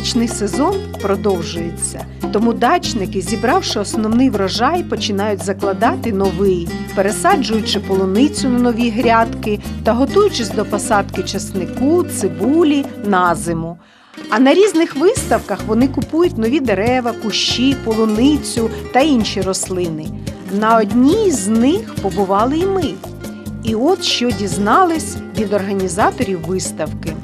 Дачний сезон продовжується, тому дачники, зібравши основний врожай, починають закладати новий, пересаджуючи полуницю на нові грядки та готуючись до посадки часнику, цибулі на зиму. А на різних виставках вони купують нові дерева, кущі, полуницю та інші рослини. На одній з них побували і ми. І от що дізнались від організаторів виставки.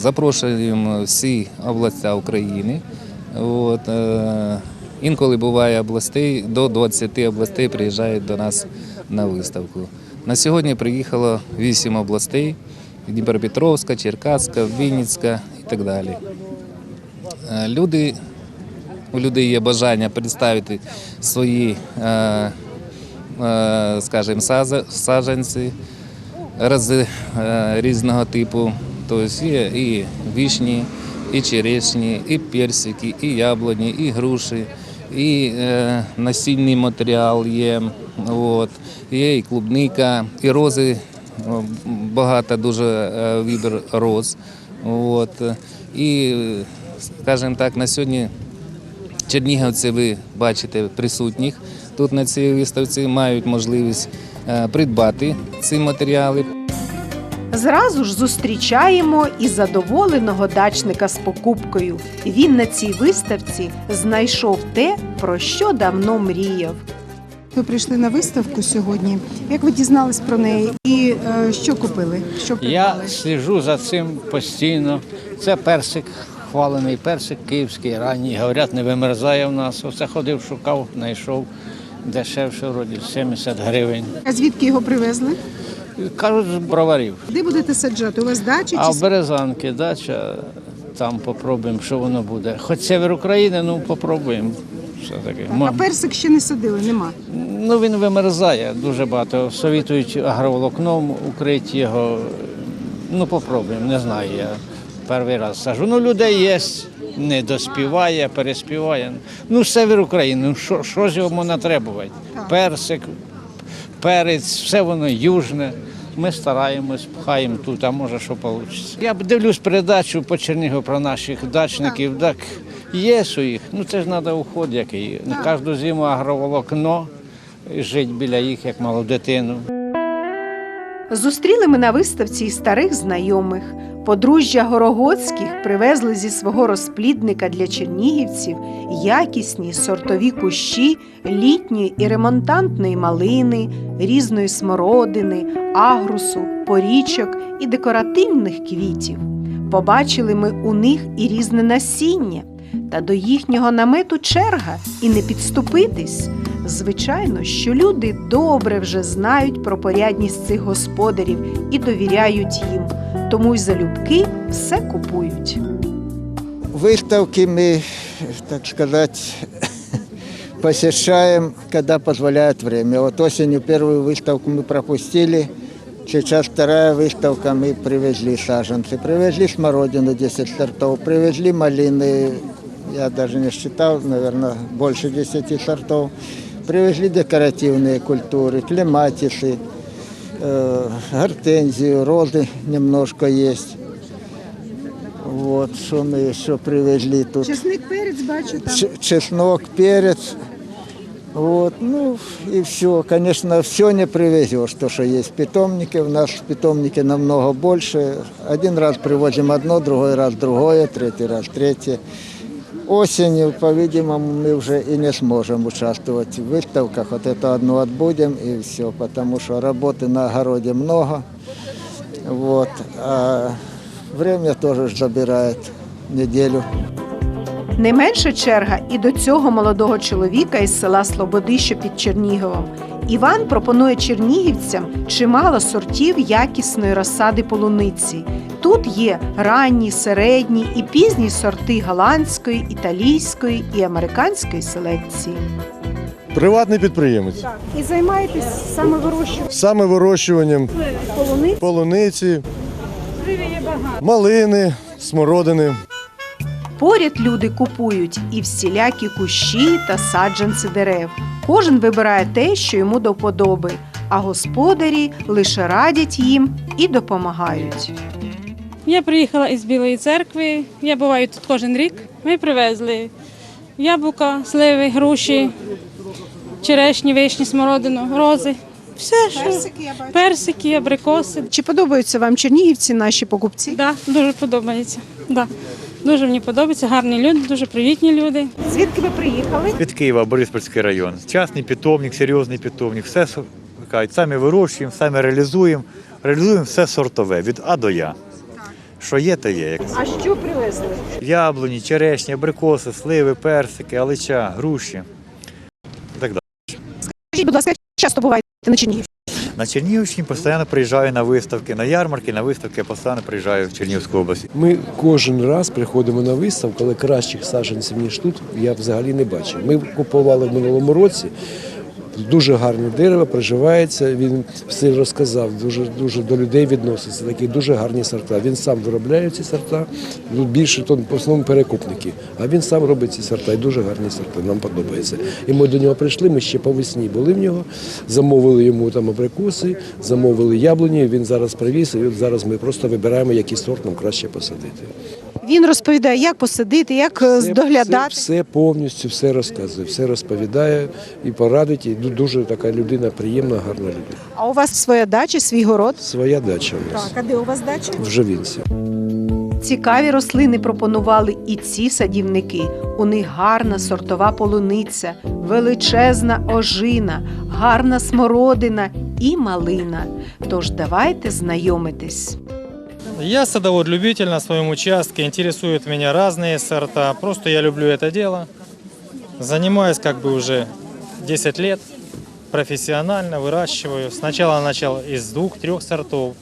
Запрошуємо всі області України. От, е, інколи буває областей, до 20 областей приїжджають до нас на виставку. На сьогодні приїхало 8 областей: Дніпропетровська, Черкаська, Вінницька і так далі. Е, Люди, у людей є бажання представити свої, е, е, скажімо, саджанці різного типу. Тобто є і вишні, і черешні, і персики, і яблуні, і груші, і е, насінний матеріал є, от, є і клубника, і рози, багато дуже е, вибір роз. От, і, скажімо так, на сьогодні чернігівці ви бачите присутніх тут на цій виставці, мають можливість е, придбати ці матеріали. Зразу ж зустрічаємо і задоволеного дачника з покупкою. Він на цій виставці знайшов те, про що давно мріяв. Ви прийшли на виставку сьогодні. Як ви дізнались про неї і е, що купили? Що Я сліжу за цим постійно. Це персик, хвалений персик, київський, ранній. Говорять, не вимерзає в нас. Оце ходив, шукав, знайшов. Дешевше, вроді 70 гривень. А звідки його привезли? Кажуть, з броварів. Де будете саджати? У вас дача А в Березанки дача, там попробуємо, що воно буде. Хоч север України, ну попробуємо. Все таки. а персик ще не садили? Нема. Ну він вимерзає дуже багато. Совітують агроволокном укрити його. Ну попробуємо, не знаю. Я перший раз сажу. Ну людей є, не доспіває, переспіває. Ну север України, ну що, що ж йому натребувати? Персик, перець, все воно южне. Ми стараємось, пхаємо тут, а може що вийде. Я б дивлюсь передачу по Чернігу про наших дачників, так є у їх. Ну це ж треба уход який. На кожну зиму агроволокно, і жити біля їх, як малу дитину. Зустріли ми на виставці і старих знайомих. Подружжя Горогодських привезли зі свого розплідника для чернігівців якісні сортові кущі літньої і ремонтантної малини, різної смородини, агрусу, порічок і декоративних квітів. Побачили ми у них і різне насіння, та до їхнього намету черга і не підступитись. Звичайно, що люди добре вже знають про порядність цих господарів і довіряють їм, тому й залюбки все купують. Выставки мы, так сказать, посещаем, когда позволяет время. Вот осенью первую выставку мы пропустили, сейчас вторая выставка, мы привезли саженцы. Привезли смородину 10 сортов, привезли малины, я даже не считал, наверное, больше 10 сортов. Привезли декоративные культуры, клематисы, э, гортензию, розы немножко есть. Вот, что мы еще привезли тут. Чесник перець бачу там. Ч- чеснок, перец. Вот, ну и все. Конечно, все не привезешь, то, что есть в питомнике. У нас в питомнике намного больше. Один раз привозим одно, другой раз другое, третий раз третье. Осенью, по-видимому, мы уже и не сможем участвовать в выставках. Вот это одно отбудем и все, потому что работы на огороде много. Вот. А время тоже ж забирает неделю. Не менша черга і до цього молодого чоловіка із села Слободи, що під Черніговом. Іван пропонує чернігівцям чимало сортів якісної розсади полуниці. Тут є ранні, середні і пізні сорти голландської, італійської і американської селекції. Приватний підприємець. І займаєтесь саме вирощуванням Саме вирощуванням полуниць. полуниці, малини, смородини. Поряд люди купують і всілякі кущі та саджанці дерев. Кожен вибирає те, що йому до вподоби. а господарі лише радять їм і допомагають. Я приїхала із Білої церкви. Я буваю тут кожен рік. Ми привезли яблука, сливи, груші, черешні, вишні, смородину, рози. Все, що Персики, я бачу. персики, абрикоси. Чи подобаються вам чернігівці, наші покупці? Да, дуже подобається. Да. Дуже мені подобається, гарні люди, дуже привітні люди. Звідки ви приїхали? Від Києва, Бориспільський район. Частний питомник, серйозний питомник. Все кажуть, самі вирощуємо, самі реалізуємо. Реалізуємо все сортове від А до Я. Що є, то є. А що привезли? Яблуні, черешні, абрикоси, сливи, персики, алича, груші. І так далі. Скажіть, будь ласка, часто буваєте на Чернігівщині? На Чернігівщині постійно приїжджаю на виставки, на ярмарки, на виставки, постійно приїжджаю в Чернігівську область. Ми кожен раз приходимо на виставку, але кращих саджанців, ніж тут, я взагалі не бачив. Ми купували в минулому році. Дуже гарне дерево, приживається. Він все розказав, дуже дуже до людей відноситься. Такі дуже гарні сорта. Він сам виробляє ці сорта. Ну, більше то в основному перекупники. А він сам робить ці сорта і дуже гарні сорта. Нам подобається. І ми до нього прийшли. Ми ще по весні були в нього, замовили йому там абрикоси, замовили яблуні. Він зараз привіз, і зараз ми просто вибираємо, який сорт нам краще посадити. Він розповідає, як посадити, як е, Все- доглядати. Все, все повністю, все розказує, все розповідає і порадить. І дуже така людина, приємна, гарна людина. А у вас своя дача, свій город? Своя дача у нас а де у вас дача? в Живінці. Цікаві рослини пропонували і ці садівники. У них гарна сортова полуниця, величезна ожина, гарна смородина і малина. Тож давайте знайомитись. Я садовод-любитель на своем участке, интересуют меня разные сорта. Просто я люблю это дело. Занимаюсь как бы уже 10 лет, профессионально выращиваю. Сначала начал из двух-трех сортов,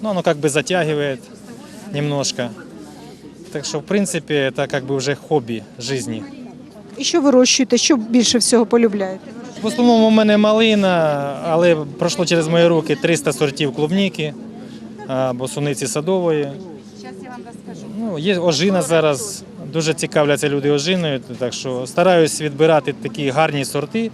но оно как бы затягивает немножко. Так что, в принципе, это как бы уже хобби жизни. І що вирощуєте? Що більше всього полюбляєте? В основному у мене малина, але пройшло через мої руки 300 сортів клубніки або суниці садової. Ну, є ожина зараз. Дуже цікавляться люди ожиною, так що стараюсь відбирати такі гарні сорти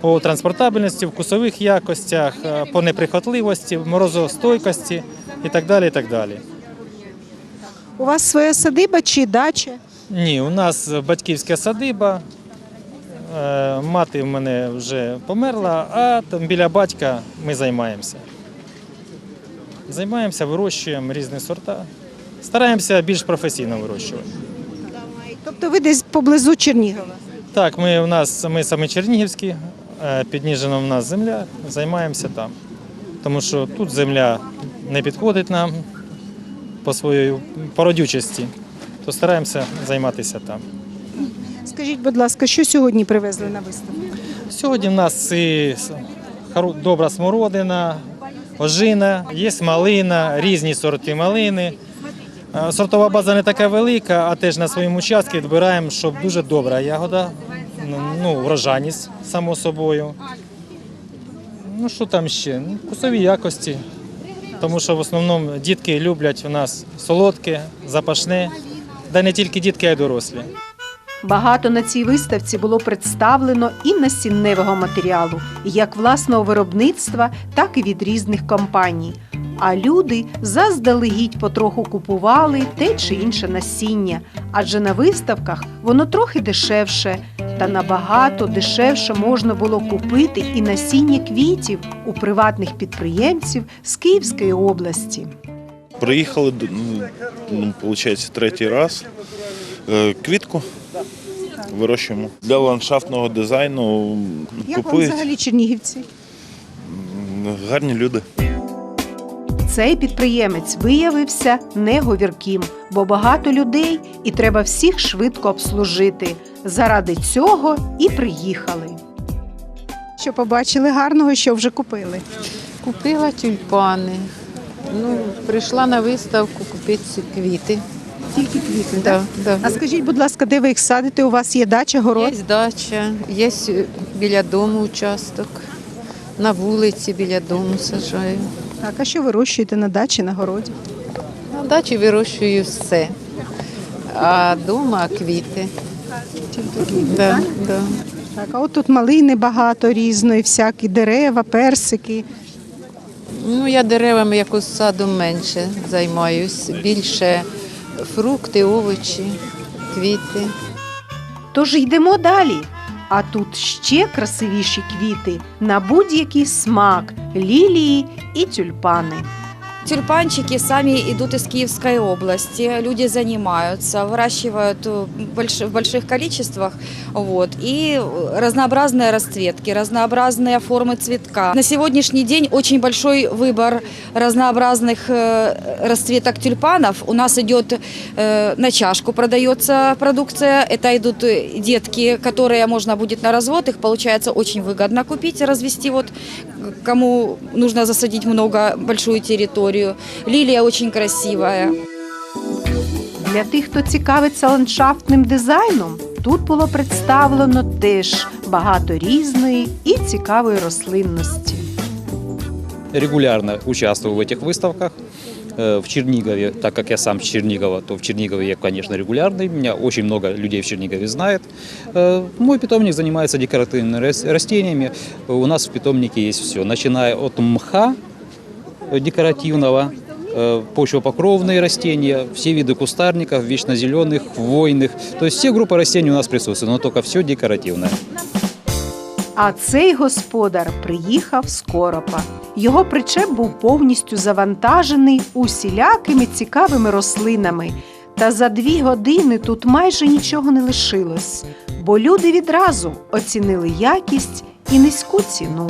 по транспортабельності, вкусових якостях, е, по неприхотливості, морозостойкості і так далі. І так далі. У вас своя садиба чи дача? Ні, у нас батьківська садиба. Е, Мати в мене вже померла, а там біля батька ми займаємося. Займаємося, вирощуємо різні сорта. Стараємося більш професійно вирощувати. Тобто ви десь поблизу Чернігова? Так, ми у нас ми саме Чернігівські, е, підніжена в нас земля, займаємося там. Тому що тут земля не підходить нам по своїй породючості, то стараємося займатися там. Скажіть, будь ласка, що сьогодні привезли на виставку? Сьогодні в нас і добра смородина, ожина, є малина, різні сорти малини. Е, Сортова база не така велика, а теж на своєму участку відбираємо, щоб дуже добра ягода, ну, врожайність, само собою. Ну, що там ще? Ну, Вкусові якості. Тому що в основному дітки люблять у нас солодке, запашне, да не тільки дітки, а й дорослі. Багато на цій виставці було представлено і насінневого матеріалу, як власного виробництва, так і від різних компаній. А люди заздалегідь потроху купували те чи інше насіння, адже на виставках воно трохи дешевше, та набагато дешевше можна було купити і насіння квітів у приватних підприємців з Київської області. Приїхали, ну, виходить, третій раз. Е, Квітку вирощуємо. Для ландшафтного дизайну Як вам купують взагалі чернігівці? гарні люди. Цей підприємець виявився неговірким, бо багато людей і треба всіх швидко обслужити. Заради цього і приїхали. Що побачили гарного, що вже купили? Купила тюльпани. Ну, прийшла на виставку купити ці квіти. Тільки квіти, Да, да. А скажіть, будь ласка, де ви їх садите? У вас є дача, город? Є дача, є біля дому участок. На вулиці біля дому саджаю. Так, а що вирощуєте на дачі, на городі? На дачі вирощую все. А вдома квіти. Тільки квіти, Да, так? да. Так, а от тут малини багато різної, всякі дерева, персики. Ну, я деревами якось садом менше займаюсь. Більше фрукти, овочі, квіти. Тож йдемо далі. А тут ще красивіші квіти на будь-який смак, лілії і тюльпани. Тюльпанчики сами идут из Киевской области, люди занимаются, выращивают э, в больших количествах, вот, и разнообразные расцветки, разнообразные формы цветка. На сегодняшний день очень большой выбор разнообразных э, расцветок тюльпанов. У нас идет э, на чашку продается продукция, это идут детки, которые можно будет на развод, их получается очень выгодно купить, развести вот кому нужно засадить много, большую территорию. Лилия очень красивая. Для тих, хто цікавиться ландшафтним дизайном, тут було представлено теж багато різної і цікавої рослинності. регулярно участвую в этих выставках. Э, В Чернигове, так как я сам с Чернигова, то в Чернигове я, конечно, регулярный. Меня очень много людей в Чернигове знает. Э, Мой питомник занимается декоративными рас- растениями. У нас в питомнике есть все, начиная от мха э, декоративного, э, почвопокровные растения, все виды кустарников, вечно зеленых, хвойных. То есть все группы растений у нас присутствуют, но только все декоративное. А цей господар приїхав з коропа. Його причеп був повністю завантажений усілякими цікавими рослинами. Та за дві години тут майже нічого не лишилось, бо люди відразу оцінили якість і низьку ціну.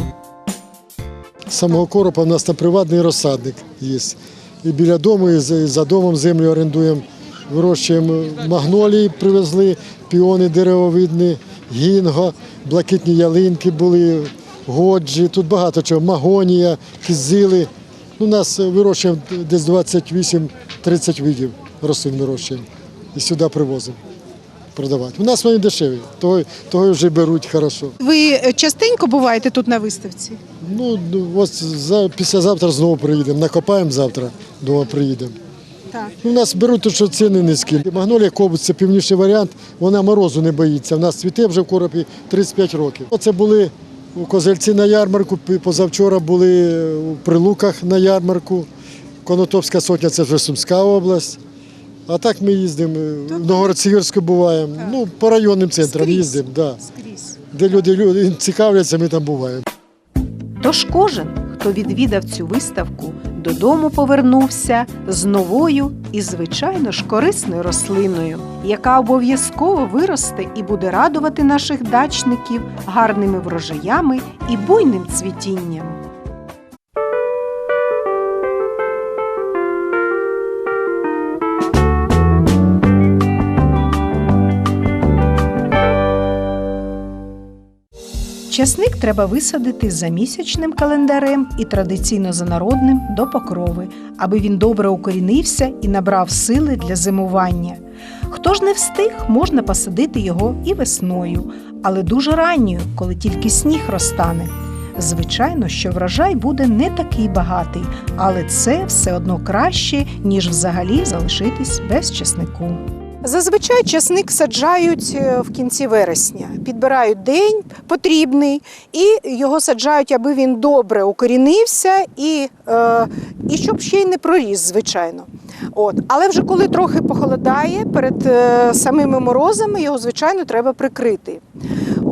Самого коропа у нас там приватний розсадник є. І біля дому, і за, домом землю орендуємо. Вирощуємо магнолії, привезли, піони деревовидні, гінго, блакитні ялинки були, годжі. Тут багато чого, магонія, кизили. Ну, у нас вирощуємо десь 28-30 видів рослин вирощуємо. І сюди привозимо продавати. У нас вони дешеві, того, того вже беруть хорошо. Ви частенько буваєте тут на виставці? Ну, ну, ось за, післязавтра знову приїдемо. Накопаємо завтра, дома приїдемо. Так. Ну, у нас беруть, тому що ціни низькі. Магнолія кобус це північний варіант, вона морозу не боїться. У нас цвіте вже в коропі 35 років. Це були у Козельці на ярмарку, позавчора були у Прилуках на ярмарку. Конотопська сотня це вже Сумська область. А так ми їздимо, в Новгород-Сіверську буваємо. Ну, по районним центрам Скрізь. їздимо. Да. Скрізь. Де люди, люди цікавляться, ми там буваємо. Тож кожен, хто відвідав цю виставку, додому повернувся з новою і, звичайно ж, корисною рослиною, яка обов'язково виросте і буде радувати наших дачників гарними врожаями і буйним цвітінням. Часник треба висадити за місячним календарем і традиційно за народним до покрови, аби він добре укорінився і набрав сили для зимування. Хто ж не встиг, можна посадити його і весною, але дуже ранньою, коли тільки сніг розтане. Звичайно, що врожай буде не такий багатий, але це все одно краще, ніж взагалі залишитись без часнику. Зазвичай часник саджають е, в кінці вересня, підбирають день потрібний і його саджають, аби він добре укорінився і, е, і щоб ще й не проріс, звичайно. От. Але вже коли трохи похолодає, перед е, самими морозами його, звичайно, треба прикрити.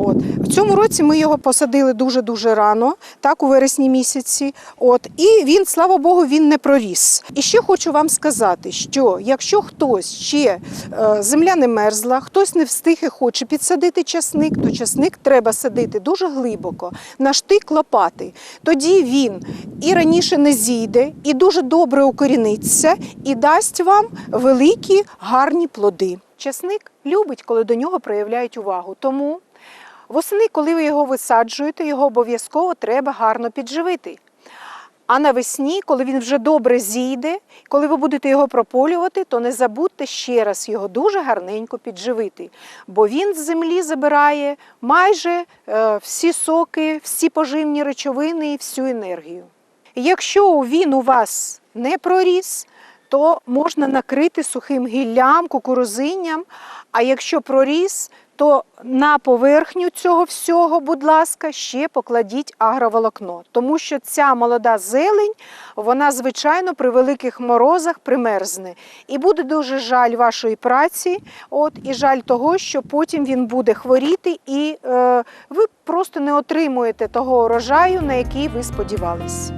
От. В цьому році ми його посадили дуже-дуже рано, так, у вересні місяці. От. І він, слава Богу, він не проріс. І ще хочу вам сказати, що якщо хтось ще е, земля не мерзла, хтось не встиг і хоче підсадити часник, то часник треба садити дуже глибоко, на штик лопати. Тоді він і раніше не зійде, і дуже добре укоріниться, і дасть вам великі гарні плоди. Часник любить, коли до нього проявляють увагу. Тому восени, коли ви його висаджуєте, його обов'язково треба гарно підживити. А навесні, коли він вже добре зійде, коли ви будете його прополювати, то не забудьте ще раз його дуже гарненько підживити, бо він з землі забирає майже е, всі соки, всі поживні речовини і всю енергію. Якщо він у вас не проріс, то можна накрити сухим гіллям, кукурузинням, а якщо проріс, то на поверхню цього всього, будь ласка, ще покладіть агроволокно, тому що ця молода зелень, вона звичайно при великих морозах примерзне. І буде дуже жаль вашої праці, от і жаль того, що потім він буде хворіти, і е, ви просто не отримуєте того урожаю, на який ви сподівались.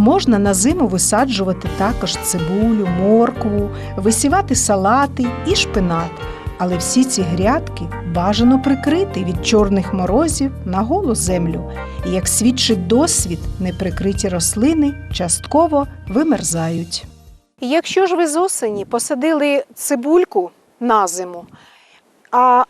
Можна на зиму висаджувати також цибулю, моркву, висівати салати і шпинат. Але всі ці грядки бажано прикрити від чорних морозів на голу землю. І, як свідчить досвід, неприкриті рослини частково вимерзають. Якщо ж ви з осені посадили цибульку на зиму,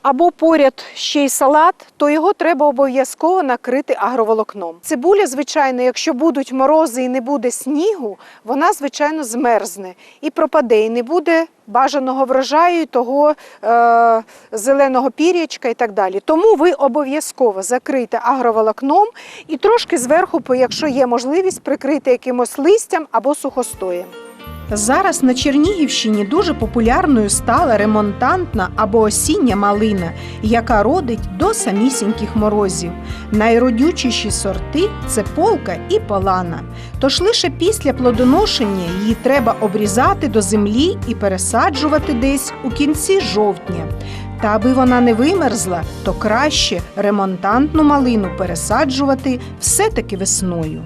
або поряд ще й салат, то його треба обов'язково накрити агроволокном. Цибуля, звичайно, якщо будуть морози і не буде снігу, вона, звичайно, змерзне і пропаде, і не буде бажаного врожаю, того е, зеленого пір'ячка і так далі. Тому ви обов'язково закрийте агроволокном і трошки зверху, якщо є можливість, прикрити якимось листям або сухостоєм. Зараз на Чернігівщині дуже популярною стала ремонтантна або осіння малина, яка родить до самісіньких морозів. Найродючіші сорти це полка і полана. Тож лише після плодоношення її треба обрізати до землі і пересаджувати десь у кінці жовтня. Та аби вона не вимерзла, то краще ремонтантну малину пересаджувати все-таки весною.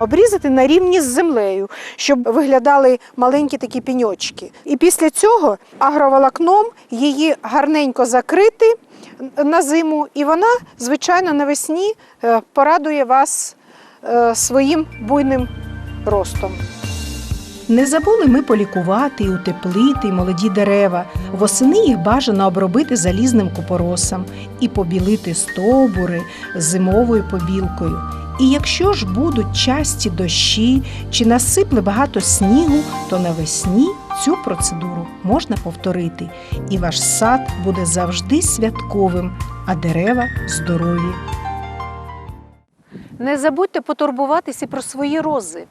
Обрізати на рівні з землею, щоб виглядали маленькі такі піньочки. І після цього агроволокном її гарненько закрити на зиму, і вона, звичайно, навесні е, порадує вас е, своїм буйним ростом. Не забули ми полікувати і утеплити молоді дерева. Восени їх бажано обробити залізним купоросом і побілити стовбури зимовою побілкою. І якщо ж будуть часті дощі чи насипле багато снігу, то навесні цю процедуру можна повторити, і ваш сад буде завжди святковим, а дерева здорові. Не забудьте потурбуватися про свої рози.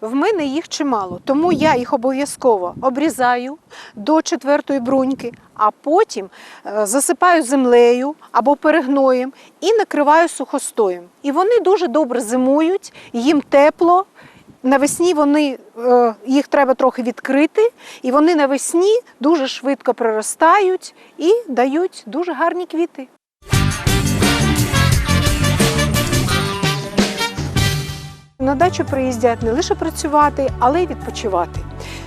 В мене їх чимало, тому я їх обов'язково обрізаю до четвертої бруньки, а потім е, засипаю землею або перегноєм і накриваю сухостоєм. І вони дуже добре зимують, їм тепло. Навесні вони, е, їх треба трохи відкрити, і вони навесні дуже швидко проростають і дають дуже гарні квіти. На дачу приїздять не лише працювати, але й відпочивати.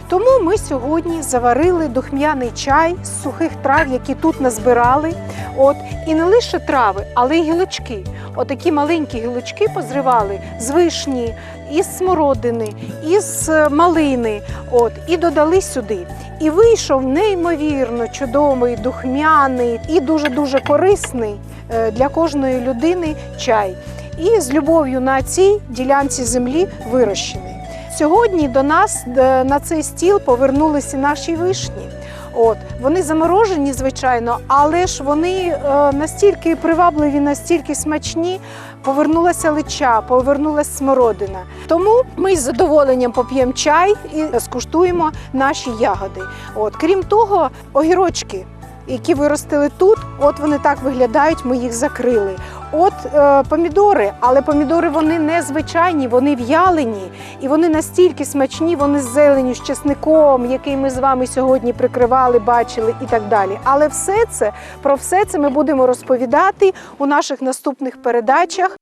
Тому ми сьогодні заварили духмяний чай з сухих трав, які тут назбирали. От і не лише трави, але й гілочки. Отакі маленькі гілочки позривали з вишні, із смородини, із е, малини. От і додали сюди. І вийшов неймовірно чудовий, духмяний і дуже дуже корисний е, для кожної людини чай і з любов'ю на цій ділянці землі вирощений. Сьогодні до нас е, на цей стіл повернулися наші вишні. От вони заморожені, звичайно, але ж вони е, настільки привабливі, настільки смачні. Повернулася лича, повернулася смородина. Тому ми з задоволенням поп'ємо чай і скуштуємо наші ягоди. От крім того, огірочки, які виростили тут, от вони так виглядають. Ми їх закрили. От е, помідори, але помідори вони не звичайні, вони в'ялені і вони настільки смачні, вони з зеленю, з чесником, який ми з вами сьогодні прикривали, бачили і так далі. Але все це про все це ми будемо розповідати у наших наступних передачах.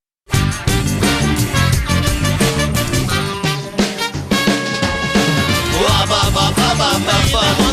Ба-ба-ба-ба-ба-ба-ба